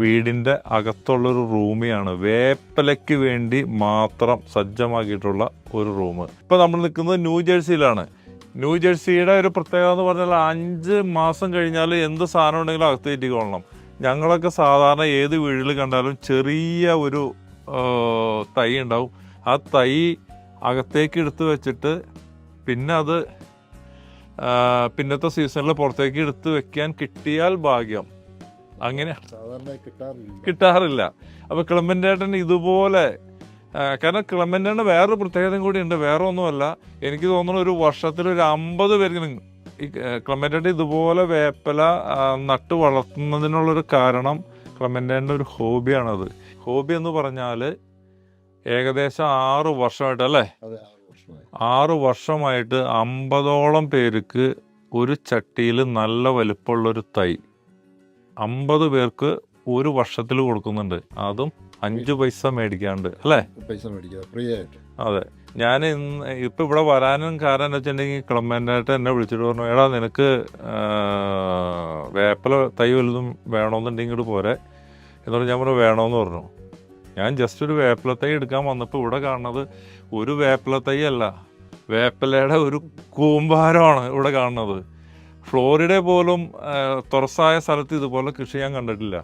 വീടിന്റെ അകത്തുള്ളൊരു റൂമിയാണ്. വേപ്പലയ്ക്ക് വേണ്ടി മാത്രം സജ്ജമാക്കിയിട്ടുള്ള ഒരു റൂം. ഇപ്പോൾ നമ്മൾ നിൽക്കുന്നത് ന്യൂ ജേഴ്സിയിലാണ്. ന്യൂ ജേഴ്സിയുടെ ഒരു പ്രത്യേകത എന്ന് പറഞ്ഞാൽ അഞ്ച് മാസം കഴിഞ്ഞാൽ എന്ത് സാധനം ഉണ്ടെങ്കിലും അകത്ത് കയറ്റിക്കൊള്ളണം ഞങ്ങളൊക്കെ സാധാരണ ഏത് വീട്ടിൽ കണ്ടാലും ചെറിയ ഒരു തൈ ഉണ്ടാവും. ആ തൈ അകത്തേക്ക് എടുത്ത് വെച്ചിട്ട് പിന്നെ അത് പിന്നത്തെ സീസണിൽ പുറത്തേക്ക് എടുത്ത് വെക്കാൻ കിട്ടിയാൽ ഭാഗ്യം. അങ്ങനെ കിട്ടാറില്ല. കിട്ടാറില്ല. അപ്പൊ ക്ലമന്റേട്ടൻ ഇതുപോലെ കാരണം ക്ലമന്റേട്ടന് വേറൊരു പ്രത്യേകതയും കൂടി ഉണ്ട് വേറെ ഒന്നുമല്ല എനിക്ക് തോന്നുന്നു ഒരു വർഷത്തിൽ ഒരു അമ്പത് പേരെങ്കിലും ഈ ക്ലമന്റേട്ടൻ ഇതുപോലെ വേപ്പല നട്ട് വളർത്തുന്നതിനുള്ളൊരു കാരണം ക്ലമന്റേട്ടന്റെ ഒരു ഹോബിയാണത്. ഹോബി എന്ന് പറഞ്ഞാൽ ഏകദേശം ആറ് വർഷമായിട്ട് അല്ലേ? ആറ് വർഷമായിട്ട് അമ്പതോളം പേർക്ക് ഒരു ചട്ടിയിൽ നല്ല വലുപ്പമുള്ളൊരു തൈ അമ്പത് പേർക്ക് ഒരു വർഷത്തിൽ കൊടുക്കുന്നുണ്ട്. അതും അഞ്ച് പൈസ മേടിക്കാണ്ട് അല്ലേ? പൈസ മേടിക്കുക ഫ്രീ ആയിട്ട്. അതെ. ഞാൻ ഇന്ന് ഇപ്പം ഇവിടെ വരാനും കാരണം എന്ന് വെച്ചിട്ടുണ്ടെങ്കിൽ ക്ലമ്മന്റായിട്ട് എന്നെ വിളിച്ചിട്ട് പറഞ്ഞു എടാ നിനക്ക് വേപ്പല തൈ വലുതും വേണമെന്നുണ്ടെങ്കിൽ ഇങ്ങോട്ട് പോരെ. എന്ന് പറഞ്ഞ് ഞാൻ പറഞ്ഞു വേണമെന്ന് പറഞ്ഞു. ഞാൻ ജസ്റ്റ് ഒരു വേപ്പില തൈ എടുക്കാൻ വന്നപ്പോൾ ഇവിടെ കാണുന്നത് ഒരു വേപ്പില തൈ അല്ല വേപ്പിലയുടെ ഒരു കൂമ്പാരമാണ് ഇവിടെ കാണുന്നത്. ഫ്ലോറിഡ പോലും തുറസായ സ്ഥലത്ത് ഇതുപോലെ കൃഷി ഞാൻ കണ്ടിട്ടില്ല.